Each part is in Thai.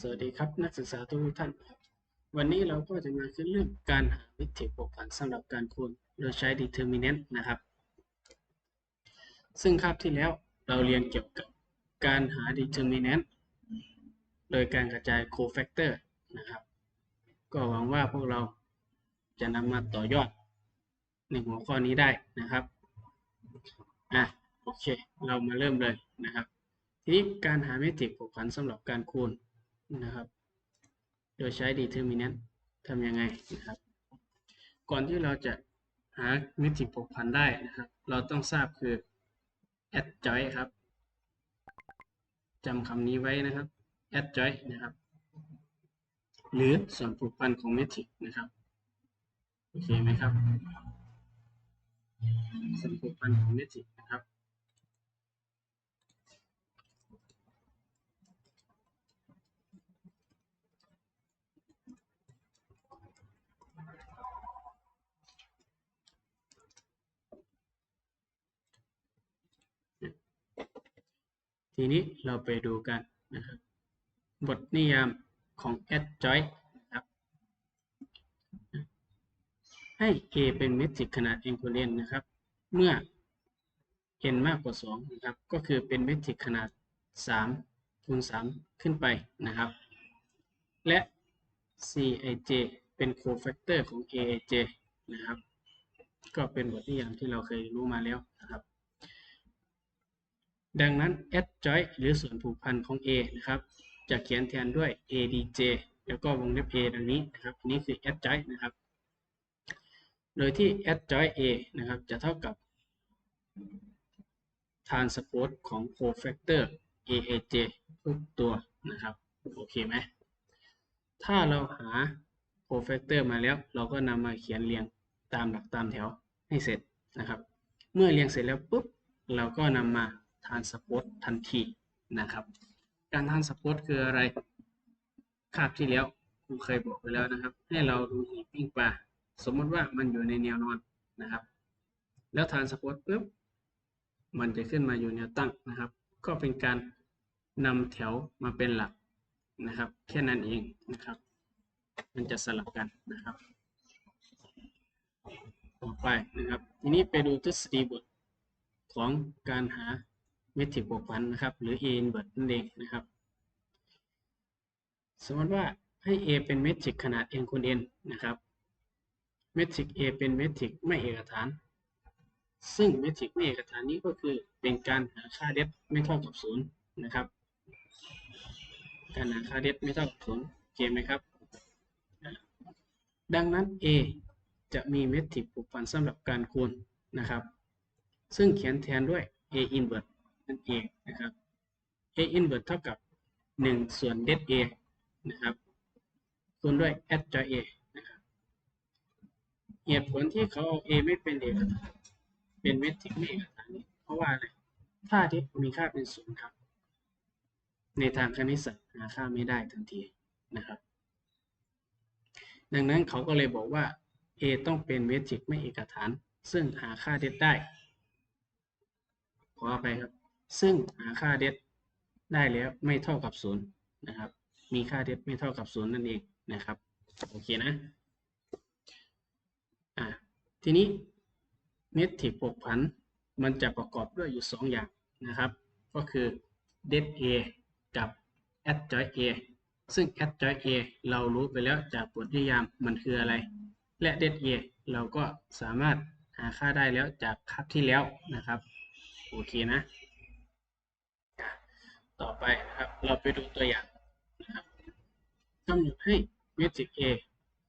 สวัสดีครับนักศึกษาทุกท่าน วันนี้เราก็จะมาขึ้นเรื่องการหาวิธีปกผันสำหรับการคูณโดยใช้ determinant นะครับ ซึ่งคาบที่แล้วเราเรียนเกี่ยวกับการหา determinant โดยการกระจาย cofactor นะครับ ก็หวังว่าพวกเราจะนำมาต่อยอดในหัวข้อนี้ได้นะครับอะโอเค เรามาเริ่มเลยนะครับ ทีนี้การหาเมตริกผกผันสำหรับการคูณ นะครับ โดยใช้ determinant ทำยังไงนะครับ ก่อนที่เราจะหาเมตริกผกผันได้นะครับ เราต้องทราบคือ adjoint ครับจำคำนี้ไว้นะครับ adjoint นะครับ หรือส่วนผูกพันของเมตริกนะครับโอเคไหมครับส่วนผูกพันของเมตริก ทีนี้เราไปดูกันนะครับบทนิยามของ adjoint นะครับให้ A เป็นเมตริกขนาด equivalent นะครับ เมื่อ n มากกว่า 2 นะครับ ก็คือเป็นเมตริกขนาด3คูณ3ขึ้นไปนะครับ และ Cij เป็น cofactor ของ Aij นะครับ ก็เป็นบทนิยามที่เราเคยรู้มาแล้วนะครับ ดังนั้น adjoint หรือส่วนผูกพันของ A นะครับ จะเขียนแทนด้วย adj แล้วก็วงเล็บ A ดังนี้นะครับอันนี้คือ adjoint นะครับ โดยที่ adjoint A นะครับ จะเท่ากับ transpose ของ cofactor aaj ทุกตัวนะครับ โอเคไหม ถ้าเราหา cofactor มาแล้ว เราก็นำมาเขียนเรียงตามหลักตามแถวให้เสร็จนะครับ เมื่อเรียงเสร็จแล้วปุ๊บ เราก็นำมา transpose ทันทีนะครับ การ transpose คืออะไรคาบที่แล้วครูเคยบอกไปแล้วนะครับ ให้เราดูหีบปิ้งปลาสมมติว่ามันอยู่ในแนวนอนนะครับ แล้ว transpose ปุ๊บมันจะขึ้นมาอยู่แนวตั้งนะครับ ก็เป็นการนำแถวมาเป็นหลักนะครับ แค่นั้นเองนะครับ มันจะสลับกันนะครับ ต่อไปนะครับ ทีนี้ไปดูทฤษฎีบทของการหา เมตริกบวกพันนะครับ หรือ A inverse นั่นเองนะครับ สมมติว่าให้ A เป็นเมตริกขนาด n คูณ n นะครับเมตริก A เป็นเมตริกไม่เอกฐาน ซึ่งเมตริกไม่เอกฐานนี้ก็คือเป็นการหาค่าเดฟไม่เท่ากับศูนย์นะครับ การหาค่าเดฟไม่เท่ากับศูนย์เกมไหมครับ ดังนั้น A จะมีเมตริกผูกพันสำหรับการคูณนะครับ ซึ่งเขียนแทนด้วย A inverse นั่นเองนะครับ A inverse เท่ากับ 1 ส่วนเด A นะครับคูณด้วย adjoint A นะครับเหตุผลที่เขาเอา A ไม่เป็นเอกฐานเป็นเมตริกไม่เอกฐานนี้เพราะว่าอะไรถ้าเดมีค่าเป็นศูนย์ครับ ในทางคณิตศาสตร์หาค่าไม่ได้ทันทีนะครับ ดังนั้นเขาก็เลยบอกว่า A ต้องเป็นเมตริกไม่เอกฐาน ซึ่งหาค่าเดได้ขออภัยครับ ซึ่งหาค่าเดได้แล้วไม่เท่ากับศูนย์นะครับ มีค่าเดไม่เท่ากับศูนย์นั่นเองนะครับ โอเคนะ อ่า ทีนี้เมตริกผกผันมันจะประกอบด้วยอยู่ 2 อย่างนะครับ ก็คือ det A กับ adjoint A ซึ่ง adjoint A เรารู้ไปแล้วจากบทนิยามมันคืออะไร และ det A เราก็สามารถหาค่าได้แล้วจากคาบที่แล้วนะครับ โอเคนะ ต่อไปนะครับ เราไปดูตัวอย่างนะครับกำหนดให้เมตริก A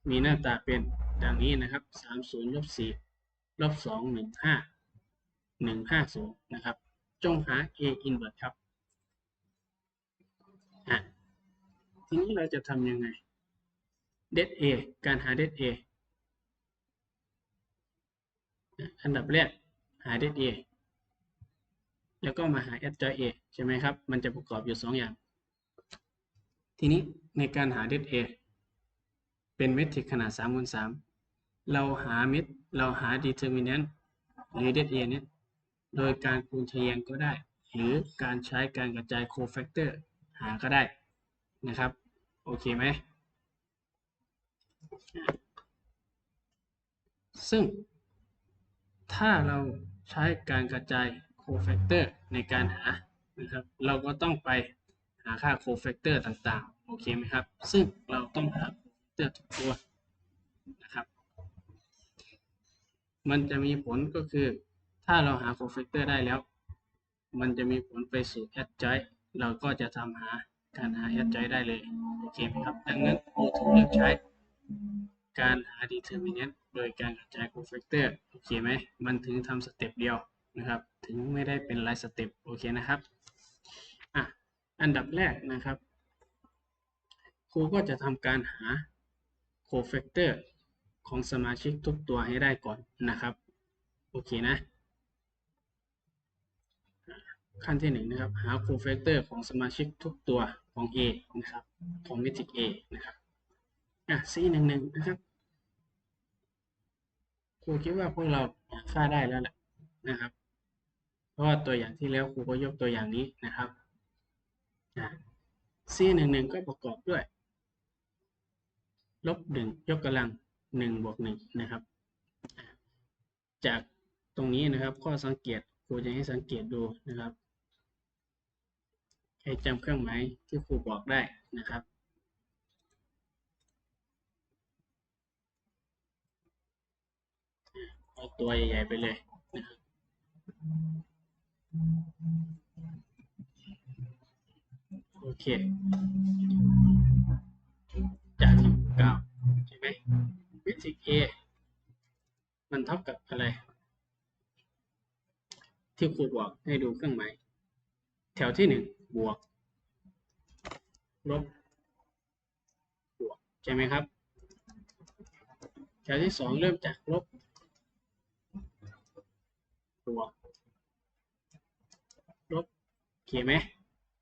มีหน้าตาเป็นดังนี้นะครับ 30ลบ4ลบ2 1 5 1 5 0 นะครับ จงหา A inverse ครับทีนี้เราจะทำยังไง det A การหา det A อันดับแรกหา det A แล้วก็มาหา adjoint A ใช่ไหมครับ มันจะประกอบอยู่ 2 อย่าง ทีนี้ในการหา det A เป็นเมตริกขนาด3คูณ3เราหาเมตรเราหา determinant หรือ det A เนี่ยโดยการคูณทะแยงก็ได้ หรือการใช้การกระจาย cofactor หาก็ได้นะครับ โอเคไหมซึ่งถ้าเราใช้การกระจาย โคแฟกเตอร์ในการหานะครับ เราก็ต้องไปหาค่าโคแฟกเตอร์ต่างๆ โอเคไหมครับ ซึ่งเราต้องหาโคแฟกเตอร์ทุกตัวนะครับ มันจะมีผลก็คือถ้าเราหาโคแฟกเตอร์ได้แล้ว มันจะมีผลไปสู่แอดจอยเราก็จะทำหาการหาแอดจอยได้เลย โอเคไหมครับ ดังนั้นเราถึงเลือกใช้การหา determinant โดยการกระจาย cofactor โอเคไหม มันถึงทำสเต็ปเดียว นะครับ ถึงไม่ได้เป็นรายสเต็ปโอเคนะครับอะอันดับแรกนะครับครูก็จะทำการหา cofactor ของสมาชิกทุกตัวให้ได้ก่อนนะครับ โอเคนะ ขั้นที่หนึ่งนะครับ หา cofactor ของสมาชิกทุกตัวของ A นะครับ ของมิติ A นะครับอะ C หนึ่งหนึ่งนะครับครูคิดว่าพวกเราหาค่าได้แล้วแหละนะครับ เพราะว่าตัวอย่างที่แล้วครูก็ยกตัวอย่างนี้นะครับอะ C หนึ่งหนึ่งก็ประกอบด้วย ลบหนึ่งยกกำลังหนึ่งบวกหนึ่งนะครับ จากตรงนี้นะครับ ข้อสังเกตครูจะให้สังเกตดูนะครับให้จำเครื่องหมายที่ครูบอกได้นะครับเอาตัวใหญ่ๆไปเลยนะครับ โอเค จากที่เก้าใช่ไหมวิธี A มันเท่ากับอะไร ที่ครูบอกให้ดูเครื่องหมายแถวที่หนึ่งบวก ลบ บวก ใช่ไหมครับ แถวที่สองเริ่มจากลบบวก ลบโอเคไหม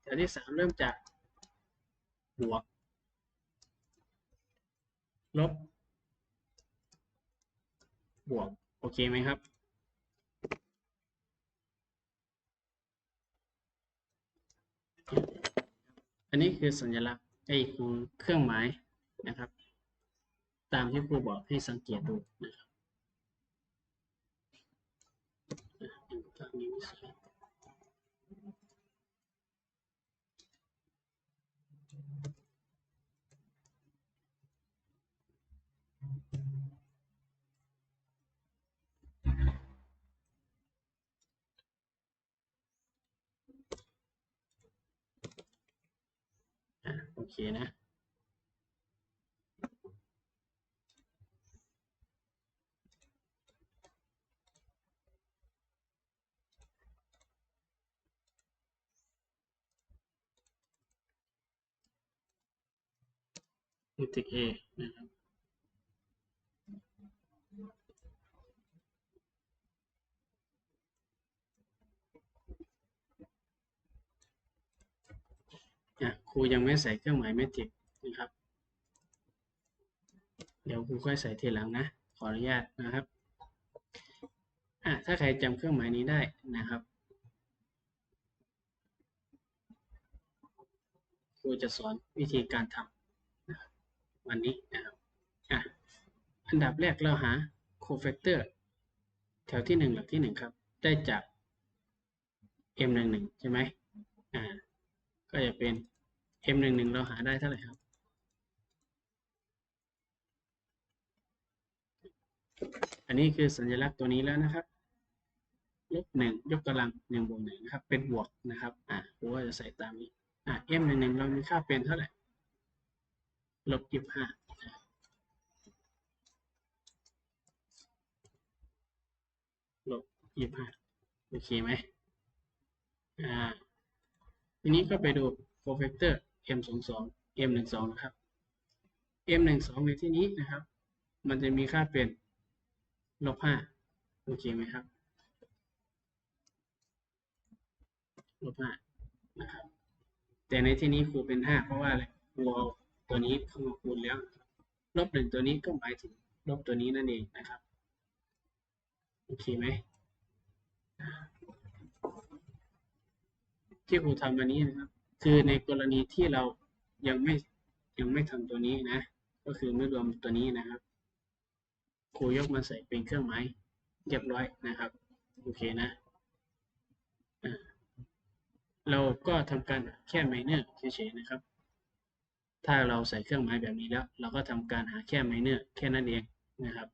แถว ที่สามเริ่มจาก บวก ลบ บวก โอเคไหมครับ อันนี้คือสัญลักษณ์ไอ้ของเครื่องหมายนะครับ ตามที่ครูบอกให้สังเกตดูนะครับอะดูภาพนี้ไม่สวยอะโอ เคนะมิติ A นะครับ รูยังไม่ใส่เครื่องหมายเมตริกนะครับ เดี๋ยวครูค่อยใส่ทีหลังนะ ขออนุญาตนะครับอะถ้าใครจำเครื่องหมายนี้ได้นะครับครูจะสอนวิธีการทำนะครับวันนี้นะครับอะอันดับแรกเราหา cofactor แถวที่หนึ่งหลักที่หนึ่งครับ ได้จาก m11 ใช่ไหมอ่าก็จะเป็น m11 เราหาได้เท่าไหร่ครับ อันนี้คือสัญลักษณ์ตัวนี้แล้วนะครับ ลบหนึ่งยกกำลังหนึ่งบวกหนึ่งนะครับ เป็นบวกนะครับ อ่าครูก็จะใส่ตามนี้ อ่า m11 เรามีค่าเป็นเท่าไหร่ ลบยี่สิบห้าลบยี่สิบห้าโอเคไหมอ่า ทีนี้ก็ไปดู cofactor m สองสอง m หนึ่งสองนะครับ m หนึ่งสองในที่นี้นะครับ มันจะมีค่าเป็นลบห้าโอเคไหมครับลบห้านะครับ แต่ในที่นี้ครูเป็นห้าเพราะว่าอะไรครูเอาตัวนี้เข้ามาคูณแล้วลบหนึ่งตัวนี้ก็หมายถึงลบตัวนี้นั่นเองนะครับ โอเคไหมที่ครูทำวันนี้นะครับ คือในกรณีที่เรายังไม่ยังไม่ทำตัวนี้นะ ก็คือไม่รวมตัวนี้นะครับครูยกมาใส่เป็นเครื่องหมายเรียบร้อยนะครับ โอเคนะ เราก็ทำการแค่ไมเนอร์เฉยๆนะครับ ถ้าเราใส่เครื่องหมายแบบนี้แล้ว เราก็ทำการหาแค่ไมเนอร์แค่นั้นเองนะครับ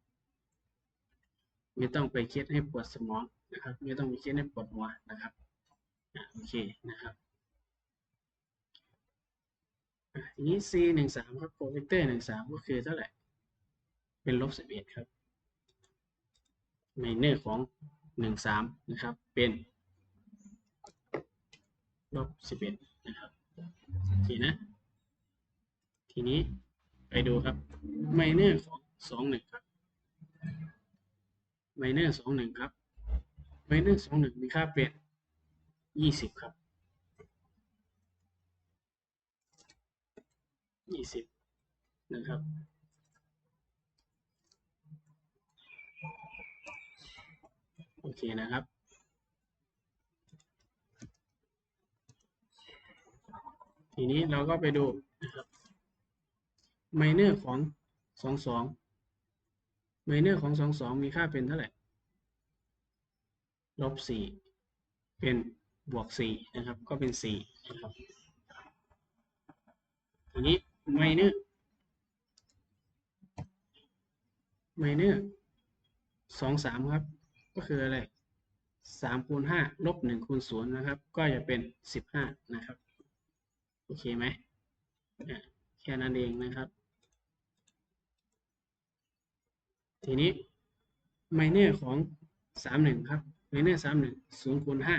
ไม่ต้องไปคิดให้ปวดสมองนะครับ ไม่ต้องไปคิดให้ปวดหัวนะครับอโอเคนะครับ อะทีนี้ c หนึ่งสามครับโปรเจคเตอร์หนึ่งสามก็คือเท่าไหร่ เป็นลบสิบเอ็ดครับไมเนอร์ของหนึ่งสามนะครับ เป็นลบสิบเอ็ดนะครับโอเคนะ ทีนี้ไปดูครับไมเนอร์ของสองหนึ่งครับไมเนอร์สองหนึ่งครับไมเนอร์สองหนึ่งมีค่าเป็นยี่สิบครับ ยี่สิบนะครับ โอเคนะครับ ทีนี้เราก็ไปดูนะครับไมเนอร์ของสองสองไมเนอร์ของสองสองมีค่าเป็นเท่าไหร่ลบสี่เป็นบวกสี่นะครับ ก็เป็นสี่นะครับทีนี้ ไมเนอร์ไมเนอร์สองสามครับ ก็คืออะไรสามคูณห้าลบหนึ่งคูณศูนย์นะครับ ก็จะเป็นสิบห้านะครับ โอเคไหมอะแค่นั้นเองนะครับ ทีนี้ไมเนอร์ของสามหนึ่งครับไมเนอร์สามหนึ่งศูนย์คูณห้า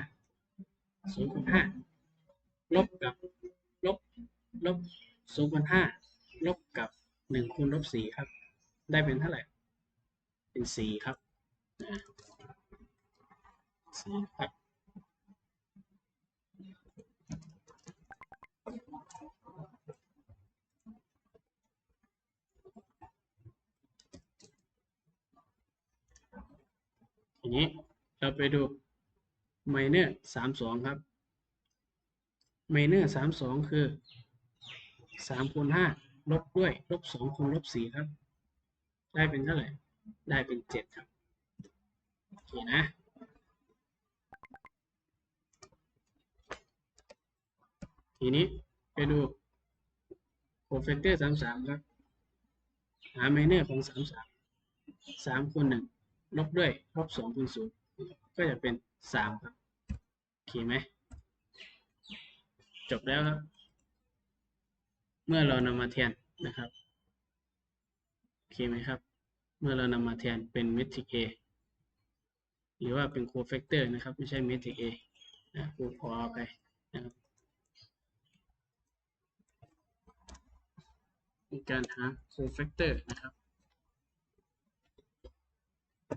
ศูนย์คูณห้าลบกับลบลบ ศูนย์คูณห้าลบกับหนึ่งคูณลบสี่ครับ ได้เป็นเท่าไหร่ เป็นสี่ครับสี่ครับ ทีนี้เราไปดูไมเนอร์สามสองครับไมเนอร์สามสองคือ สามคูณห้าลบด้วยลบสองคูณลบสี่ครับ ได้เป็นเท่าไหร่ ได้เป็นเจ็ดครับ โอเคนะทีนี้ไปดูโคเฟกเตอร์สามสามครับ หาไมเนอร์ของสามสามสามคูณหนึ่งลบด้วยลบสองคูณศูนย์ก็จะเป็นสามครับ โอเคไหม จบแล้วครับ เมื่อเรานำมาแทนนะครับโอเคไหมครับ เมื่อเรานำมาแทนเป็นเมทริก A หรือว่าเป็นโคเฟกเตอร์นะครับ ไม่ใช่เมทริก A นะครูขอเอาไปนะครับการหาโคเฟกเตอร์นะครับ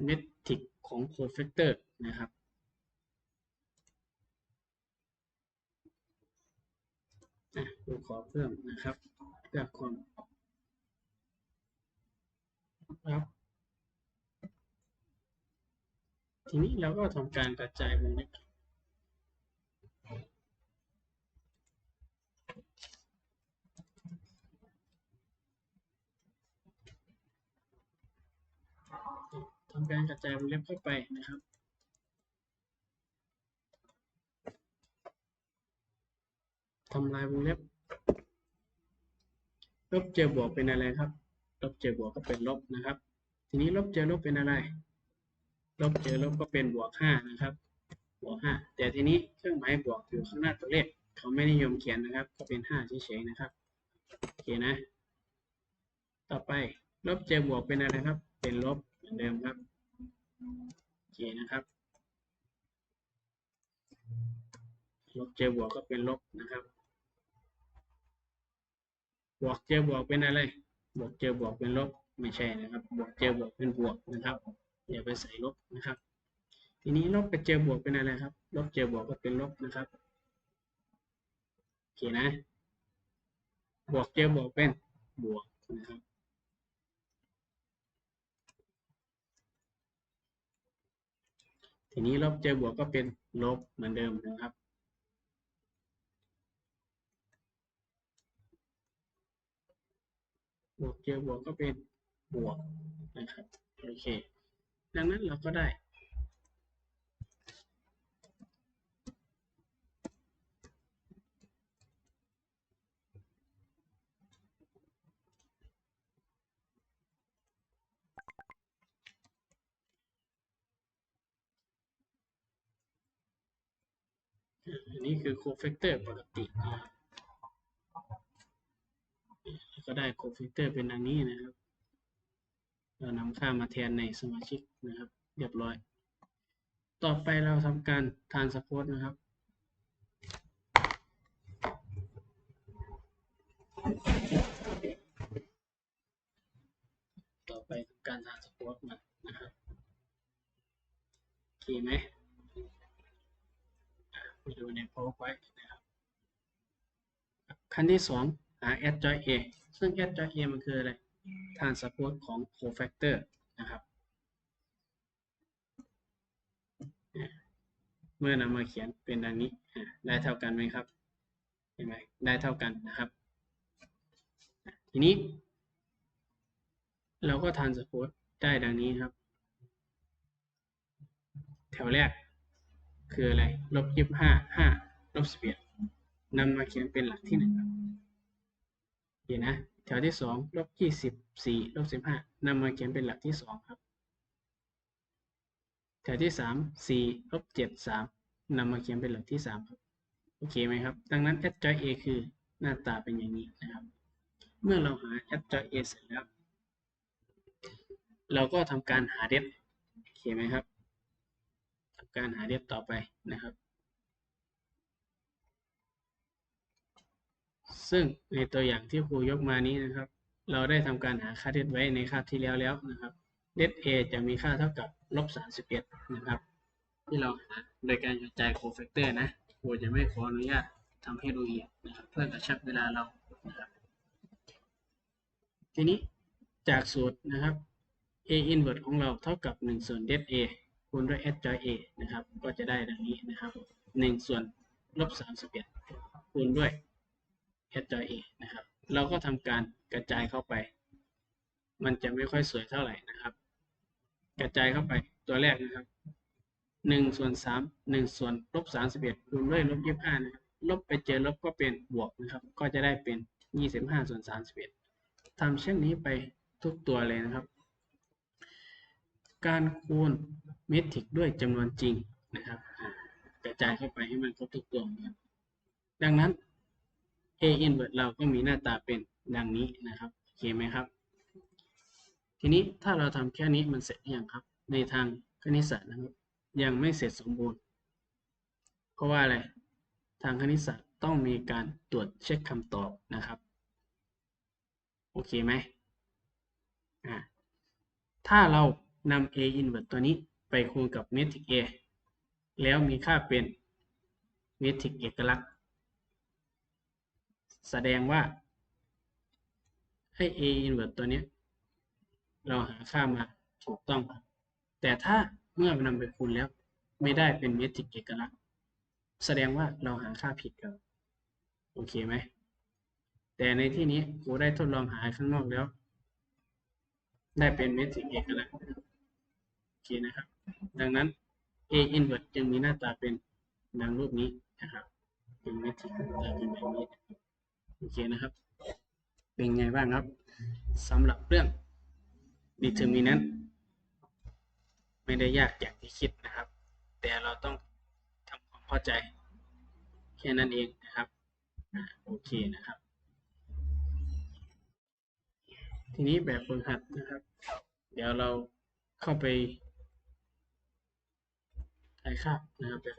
เมทริกของโคเฟกเตอร์นะครับ อะครูขอเพิ่มนะครับเพื่อความครับ ทีนี้เราก็ทำการกระจายวงเล็บทำการกระจายวงเล็บเข้าไปนะครับ ทำลายวงเล็บ ลบเจอบวกเป็นอะไรครับ ลบเจอบวกก็เป็นลบนะครับ ทีนี้ลบเจอลบเป็นอะไร ลบเจอลบก็เป็นบวกห้านะครับ บวกห้าแต่ทีนี้เครื่องหมายบวกอยู่ข้างหน้าตัวเลข เขาไม่นิยมเขียนนะครับ ก็เป็นห้าเฉยๆนะครับ โอเคนะ ต่อไปลบเจอบวกเป็นอะไรครับ เป็นลบเหมือนเดิมครับ โอเคนะครับลบเจอบวกก็เป็นลบนะครับ วกเจอบวกเป็นอะไร บวกเจอบวกเป็นลบไม่ใช่นะครับ บวกเจอบวกเป็นบวกนะครับอย่าไปใส่ลบนะครับ ทีนี้ลบกับเจอบวกเป็นอะไรครับ ลบเจอบวกก็เป็นลบนะครับโอเคนะ บวกเจอบวกเป็นบวกนะครับทีนี้ลบเจอบวกก็เป็นลบเหมือนเดิมนะครับ บวกเจอบวกก็เป็นบวกนะครับโอเค ดังนั้นเราก็ได้อันนี้คือโคเฟกเตอร์ปกตินะ ก็ได้โคเฟกเตอร์เป็นอันนี้นะครับ เรานำค่ามาแทนในสมาชิกนะครับ เรียบร้อย ต่อไปเราทำการทานสปอตนะครับต่อไปการทานสปอตมานะครับโอเคไหมไปดูใน PowerPoint นะครับขั้นที่สอง หา add join a ซึ่ง add join a มันคืออะไร transpose ของ cofactor นะครับ เมื่อนำมาเขียนเป็นดังนี้ ได้เท่ากันไหมครับ เห็นไหมได้เท่ากันนะครับ ทีนี้ เราก็ transpose ได้ดังนี้ครับ แถวแรกคืออะไร ลบยี่ห้าห้าลบสิบเอ็ดนำมาเขียนเป็นหลักที่หนึ่งครับ นนะแถวที่สองลบยี่สิบสี่ลบสิบห้านำมาเขียนเป็นหลักที่สองครับ แถวที่สามสี่ลบเจ็ดสามนำมาเขียนเป็นหลักที่สามครับโอเคไหมครับ ดังนั้น h joy a คือหน้าตาเป็นอย่างนี้นะครับ เมื่อเราหา h joy a เสร็จแล้ว เราก็ทำการหาเด็โอเคไหมครับทำการหาเดฟต่อไปนะครับ ซึ่งในตัวอย่างที่ครูยกมานี้นะครับ เราได้ทำการหาค่าเดฟไว้ในคาบที่แล้วแล้วนะครับเดฟ A จะมีค่าเท่ากับลบ31นะครับ ที่เราหาโดยการกระจายโคแฟกเตอร์นะครูจะไม่ขออนุญาตทำให้ละเอียดนะครับเพื่อกระชับเวลาเรานะครับทีนี้จากสูตรนะครับ A inverse ของเราเท่ากับ1ส่วน det A คูณด้วย s joy a นะครับ ก็จะได้ดังนี้นะครับ1ส่วนลบ31คูณด้วย HJA นะครับ เราก็ทำการกระจายเข้าไป มันจะไม่ค่อยสวยเท่าไหร่นะครับ กระจายเข้าไปตัวแรกนะครับ1ส่วน3 1ส่วนลบ31คูณด้วยลบ25นะครับลบไปเจอลบก็เป็นบวกนะครับ ก็จะได้เป็น 25ส่วน31ทำเช่นนี้ไปทุกตัวเลยนะครับ การคูณเมทริกด้วยจำนวนจริงนะครับ กระจายเข้าไปให้มันครบทุกตัวดังนั้น A inverse เราก็มีหน้าตาเป็นดังนี้นะครับโอเคไหมครับ ทีนี้ถ้าเราทำแค่นี้มันเสร็จยังครับ ในทางคณิตศาสตร์นะครับ ยังไม่เสร็จสมบูรณ์ เพราะว่าอะไรทางคณิตศาสตร์ต้องมีการตรวจเช็คคำตอบนะครับโอเคไหมอ่าถ้าเรานำ A inverse ตัวนี้ไปคูณกับเมทริก A แล้วมีค่าเป็นเมทริกเอกลักษณ์ แสดงว่าให้ A inverse ตัวนี้ เราหาค่ามาถูกต้องครับ แต่ถ้าเมื่อนำไปคูณแล้ว ไม่ได้เป็นเมทริกเอกลักษณ์แสดงว่าเราหาค่าผิดครับโอเคไหม แต่ในที่นี้ครูได้ทดลองหาข้างนอกแล้ว ได้เป็นเมทริกเอกลักษณ์โอเคนะครับ ดังนั้น A inverse จึงมีหน้าตาเป็นดังรูปนี้นะครับเป็นเมทริกตาเป็นแบบนี้ โอเคนะครับ เป็นไงบ้างครับสำหรับเรื่อง determinant ไม่ได้ยากอย่างที่คิดนะครับ แต่เราต้องทำความเข้าใจ แค่นั้นเองนะครับโอเคนะครับ ทีนี้แบบฝึกหัดนะครับ เดี๋ยวเราเข้าไปถ่ายภาพนะครับแบบ